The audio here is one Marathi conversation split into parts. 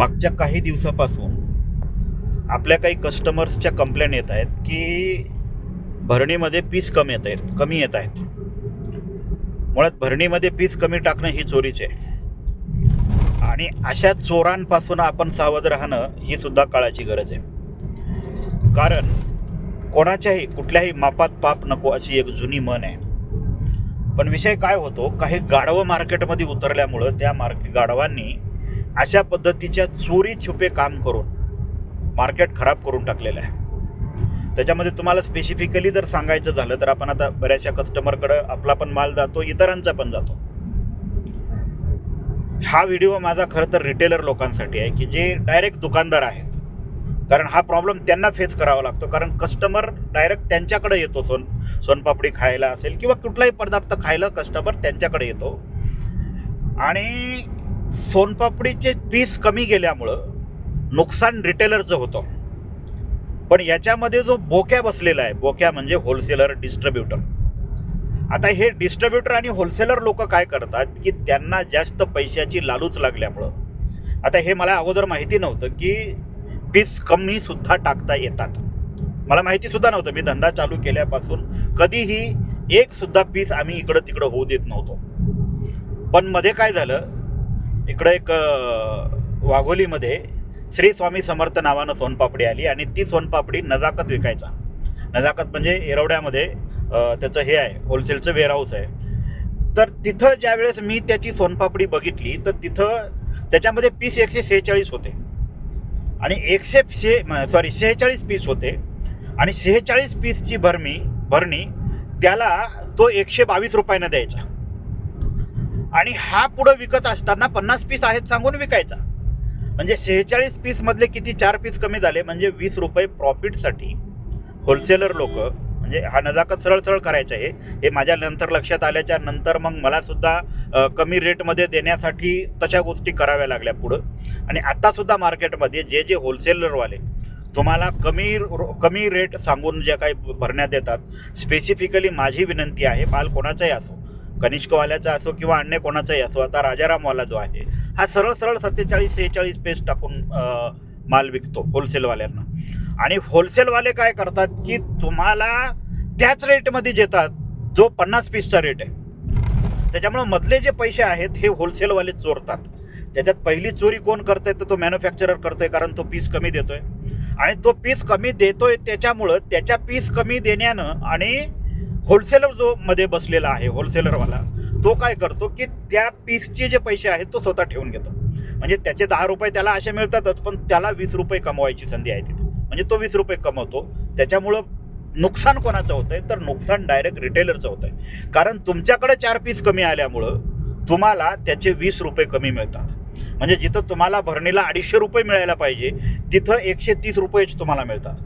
मागच्या काही दिवसापासून आपल्या काही कस्टमर्सच्या कंप्लेंट येत आहेत की भरणीमध्ये पीस कमी येत आहेत कमी येत आहेत. मुळात भरणीमध्ये पीस कमी टाकणं ही चोरीचे आहे. आणि अशा चोरांपासून आपण सावध राहणं ही सुद्धा काळाची गरज आहे. कारण कोणाच्याही कुठल्याही मापात पाप नको अशी एक जुनी मन आहे. पण विषय काय होतो काही गाढवं मार्केटमध्ये उतरल्यामुळं त्या मार्के गाढवांनी अशा पद्धतीच्या चोरी छुपे काम करून मार्केट खराब करून टाकलेलं आहे. त्याच्यामध्ये तुम्हाला स्पेसिफिकली जर सांगायचं झालं तर आपण आता बऱ्याचशा कस्टमरकडं आपला पण माल जातो इतरांचा पण जातो. हा व्हिडिओ माझा खरं तर रिटेलर लोकांसाठी आहे की जे डायरेक्ट दुकानदार आहेत. कारण हा प्रॉब्लेम त्यांना फेस करावा लागतो कारण कस्टमर डायरेक्ट त्यांच्याकडे येतो सोन सोनपापडी खायला असेल किंवा कुठलाही पदार्थ खायला कस्टमर त्यांच्याकडे येतो. आणि सोनपापडीचे पीस कमी गेल्यामुळं नुकसान रिटेलरचं होतं. पण याच्यामध्ये जो बोक्या बसलेला आहे बोक्या म्हणजे होलसेलर डिस्ट्रीब्युटर आता हे डिस्ट्रीब्युटर आणि होलसेलर लोक काय करतात की त्यांना जास्त पैशाची लालूच लागल्यामुळं. आता हे मला अगोदर माहिती नव्हतं की पीस कमी सुद्धा टाकता येतात. मला माहिती सुद्धा नव्हतं मी धंदा चालू केल्यापासून कधीही एक सुद्धा पीस आम्ही इकडं तिकडं होऊ देत नव्हतो. पण मध्ये काय झालं इकडं एक वाघोलीमध्ये श्री स्वामी समर्थ नावानं सोनपापडी आली आणि ती सोनपापडी नजाकत विकायचा. नजाकत म्हणजे एरवड्यामध्ये त्याचं हे आहे होलसेलचं वेअरहाऊस आहे. तर तिथं ज्यावेळेस मी त्याची सोनपापडी बघितली तर तिथं त्याच्यामध्ये पीस एकशे सेहेचाळीस होते. आणि एकशे शे सॉरी शेहेचाळीस पीस होते. आणि शेहेचाळीस पीसची भरणी भरणी त्याला तो एकशे बावीस रुपयानं द्यायचा. आणि हा पुढं विकत असताना पन्नास पीस आहेत सांगून विकायचा. म्हणजे शेहेचाळीस पीस मधले किती चार पीस कमी झाले म्हणजे वीस रुपये प्रॉफिटसाठी होलसेलर लोक म्हणजे हा नजाकत सरळ सरळ करायचं आहे. हे माझ्या नंतर लक्षात आल्याच्यानंतर मग मला सुद्धा कमी रेटमध्ये देण्यासाठी तशा गोष्टी कराव्या लागल्या पुढं. आणि आता सुद्धा मार्केटमध्ये जे जे होलसेलरवाले तुम्हाला कमी कमी रेट सांगून जे काही भरण्यात येतात स्पेसिफिकली माझी विनंती आहे माल कोणाचाही असो कनिष्कवाल्याचा असो किंवा अन्य कोणाचाही असो आता राजारामवाला जो आहे हा सरळ सरळ सत्तेचाळीस सेहेचाळीस पेज टाकून माल विकतो होलसेलवाल्यांना आणि होलसेलवाले काय करतात की तुम्हाला त्याच रेटमध्ये देतात जो पन्नास पीसचा रेट आहे. त्याच्यामुळं मधले जे पैसे आहेत हे होलसेलवाले चोरतात. त्याच्यात पहिली चोरी कोण करतंय तर तो मॅन्युफॅक्चरर करतोय कारण तो पीस कमी देतोय. आणि तो पीस कमी देतोय त्याच्यामुळं त्याच्या पीस कमी देण्यानं आणि होलसेलर जो मध्ये बसलेला आहे होलसेलरवाला तो काय करतो की त्या पीसचे जे पैसे आहेत तो स्वतः ठेवून घेतो. म्हणजे त्याचे दहा रुपये त्याला असे मिळतातच पण त्याला वीस रुपये कमवायची संधी आहे तिथे. म्हणजे तो वीस रुपये कमवतो. त्याच्यामुळं नुकसान कोणाचं होतं आहे तर नुकसान डायरेक्ट रिटेलरचं होतं आहे कारण तुमच्याकडे चार पीस कमी आल्यामुळं तुम्हाला त्याचे वीस रुपये कमी मिळतात. म्हणजे जिथं तुम्हाला भरणीला अडीचशे रुपये मिळायला पाहिजे तिथं एकशे तीस रुपयेच तुम्हाला मिळतात.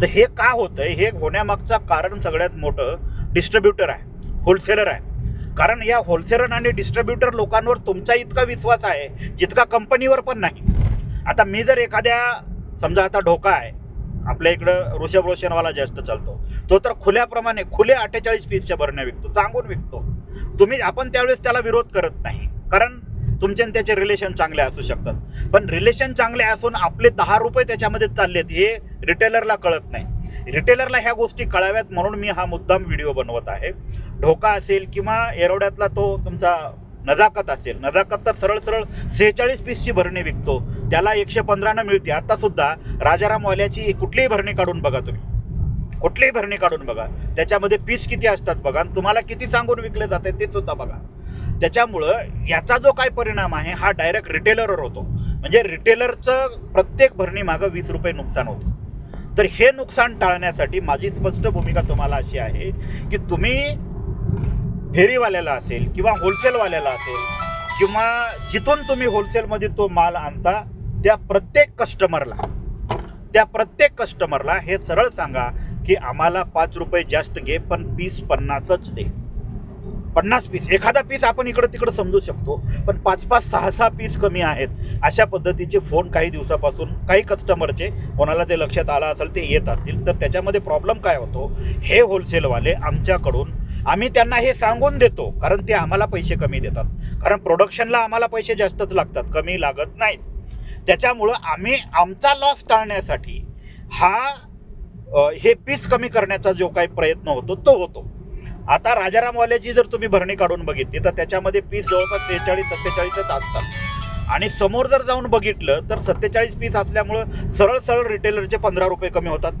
तर हे का होतंय? हे होण्यामागचं कारण सगळ्यात मोठं डिस्ट्रीब्युटर आहे होलसेलर आहे. कारण या होलसेलर आणि डिस्ट्रीब्युटर लोकांवर तुमचा इतका विश्वास आहे जितका कंपनीवर पण नाही. आता मी जर एखाद्या समजा आता ढोका आहे आपल्या इकडं ऋषभ रोशनवाला जास्त चालतो तो तर खुल्याप्रमाणे खुले अठ्ठेचाळीस पीसच्या भरण्या विकतो सांगून विकतो. तुम्ही आपण त्यावेळेस त्याला विरोध करत नाही कारण तुमचे आणि त्याचे रिलेशन चांगले असू शकतात. पण रिलेशन चांगले असून आपले दहा रुपये त्याच्यामध्ये चाललेत हे रिटेलरला कळत नाही. रिटेलरला ह्या गोष्टी कळाव्यात म्हणून मी हा मुद्दाम व्हिडिओ बनवत आहे. ढोका असेल किंवा एरोड्यातला तो तुमचा नजाकत असेल. नजाकत तर सरळ सरळ सेहेचाळीस पीसची भरणी विकतो. त्याला एकशे पंधरानं मिळते. आता सुद्धा राजारामवाल्याची कुठलीही भरणी काढून बघा तुम्ही. कुठलीही भरणी काढून बघा. त्याच्यामध्ये पीस किती असतात बघा. आणि तुम्हाला किती सांगून विकले जाते ते सुद्धा बघा. त्याच्यामुळं याचा जो काय परिणाम आहे हा डायरेक्ट रिटेलरवर होतो. म्हणजे रिटेलरचं प्रत्येक भरणीमागं वीस रुपये नुकसान होतं. तर हे नुकसान टाळण्यासाठी माझी स्पष्ट भूमिका तुम्हाला अशी आहे की तुम्ही फेरीवाल्याला असेल किंवा होलसेलवाल्याला असेल किंवा जिथून तुम्ही होलसेलमध्ये तो माल आणता त्या प्रत्येक कस्टमरला त्या प्रत्येक कस्टमरला हे सरळ सांगा की आम्हाला पाच रुपये जास्त घे पण पीस पन्नासच दे. पन्नास पीस एखादा पीस आपण इकडं तिकडं समजू शकतो पण पाच पाच सहा सहा पीस कमी आहेत. अशा पद्धतीचे फोन काही दिवसापासून काही कस्टमरचे कोणाला ते लक्षात आलं असेल ते येत असतील तर त्याच्यामध्ये प्रॉब्लेम काय होतो? हे होलसेलवाले आमच्याकडून आम्ही त्यांना हे सांगून देतो कारण ते आम्हाला पैसे कमी देतात. कारण प्रोडक्शनला आम्हाला पैसे जास्तच लागतात कमी लागत नाहीत. त्याच्यामुळं आम्ही आमचा लॉस टाळण्यासाठी हा हे पीस कमी करण्याचा जो काही प्रयत्न होतो तो होतो. आता राजारामवाल्याची जर तुम्ही भरणी काढून बघितली तर त्याच्यामध्ये पीस जवळपास सेहेचाळीस सत्तेचाळीसच असतात. आणि समोर जर जाऊन बघितलं तर सत्तेचाळीस पीस असल्यामुळं सरळ सरळ रिटेलरचे पंधरा रुपये कमी होतात.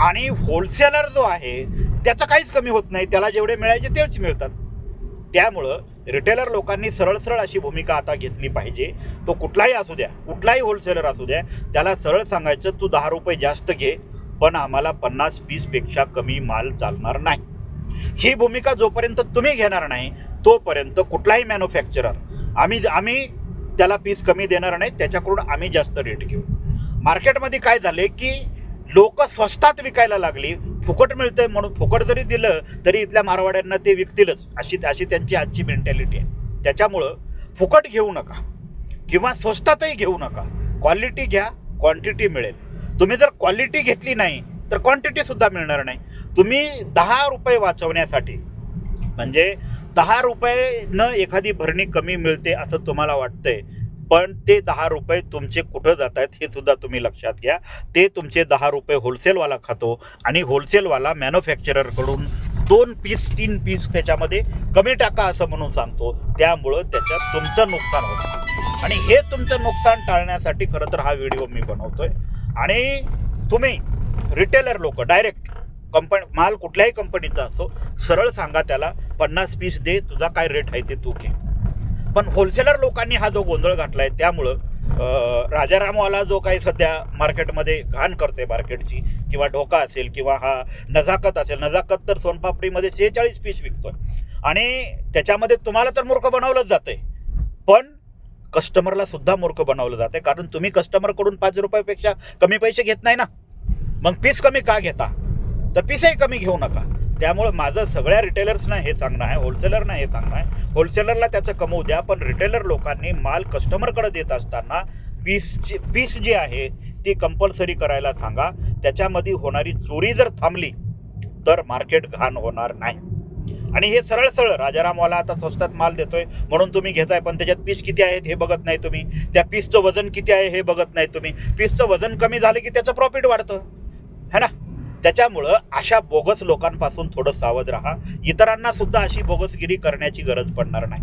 आणि होलसेलर जो आहे त्याचं काहीच कमी होत नाही. त्याला जेवढे मिळायचे तेच मिळतात. त्यामुळं रिटेलर लोकांनी सरळ सरळ अशी भूमिका आता घेतली पाहिजे. तो कुठलाही असू द्या कुठलाही होलसेलर असू द्या त्याला सरळ सांगायचं तू दहा रुपये जास्त घे पण आम्हाला पन्नास पीसपेक्षा कमी माल चालणार नाही. ही भूमिका जोपर्यंत तुम्ही घेणार नाही तोपर्यंत कुठलाही मॅन्युफॅक्चरर आम्ही आम्ही त्याला पीस कमी देणार नाही त्याच्याकडून आम्ही जास्त रेट घेऊ. मार्केटमध्ये काय झाले की लोक स्वस्तात विकायला लागली फुकट मिळतंय म्हणून फुकट जरी दिलं तरी इथल्या मारवाड्यांना ते विकतीलच अशी अशी त्यांची आजची मेंटॅलिटी आहे. त्याच्यामुळं फुकट घेऊ नका. किंवा स्वस्तातही घेऊ नका. क्वालिटी घ्या क्वांटिटी मिळेल. तुम्ही जर क्वालिटी घेतली नाही तर क्वांटिटीसुद्धा मिळणार नाही. तुम्ही दहा रुपये वाचवण्यासाठी म्हणजे दहा रुपये न एखादी भरणी कमी मिळते असं तुम्हाला वाटतंय पण ते दहा रुपये तुमचे कुठं जात आहेत हे सुद्धा तुम्ही लक्षात घ्या. ते तुमचे दहा रुपये होलसेलवाला खातो आणि होलसेलवाला मॅन्युफॅक्चररकडून दोन पीस तीन पीस त्याच्यामध्ये कमी टाका असं म्हणून सांगतो. त्यामुळं त्याच्यात तुमचं नुकसान होतं. आणि हे तुमचं नुकसान टाळण्यासाठी खरं तर हा व्हिडिओ मी बनवतोय. आणि तुम्ही रिटेलर लोक डायरेक्ट कंपनी माल कुठल्याही कंपनीचा असो सरळ सांगा त्याला पन्नास पीस दे तुझा काय रेट आहे ते तू घे. पण होलसेलर लोकांनी हा जो गोंधळ घातला आहे त्यामुळं राजारामवाला जो काही सध्या मार्केटमध्ये घाण करतोय मार्केटची किंवा ढोका असेल किंवा हा नजाकत असेल नजाकत तर सोनपापडीमध्ये शेहेचाळीस पीस विकतोय. आणि त्याच्यामध्ये तुम्हाला तर मूर्ख बनवलंच जाते पण कस्टमरला सुद्धा मूर्ख बनवलं जाते कारण तुम्ही कस्टमरकडून पाच रुपयापेक्षा कमी पैसे घेत नाही ना. मग पीस कमी का घेता? तर पीसही कमी घेऊ नका. त्यामुळं माझं सगळ्या रिटेलर्सना हे सांगणं आहे होलसेलरना हे सांगणं आहे. होलसेलरला त्याचं कमवू द्या पण रिटेलर लोकांनी माल कस्टमरकडे देत असताना पीसची पीस जी आहे ती कंपल्सरी करायला सांगा. त्याच्यामध्ये होणारी चोरी जर थांबली तर मार्केट घाण होणार नाही. आणि हे सरळ सरळ राजारामवाला आता स्वस्तात माल देतोय म्हणून तुम्ही घेताय पण त्याच्यात पीस किती आहेत हे बघत नाही तुम्ही. त्या पीसचं वजन किती आहे हे बघत नाही तुम्ही. पीसचं वजन कमी झालं की त्याचं प्रॉफिट वाढतं. है ना? त्याच्यामुळं अशा बोगस लोकांपासून थोडं सावध राहा. इतरांना सुद्धा अशी बोगसगिरी करण्याची गरज पडणार नाही.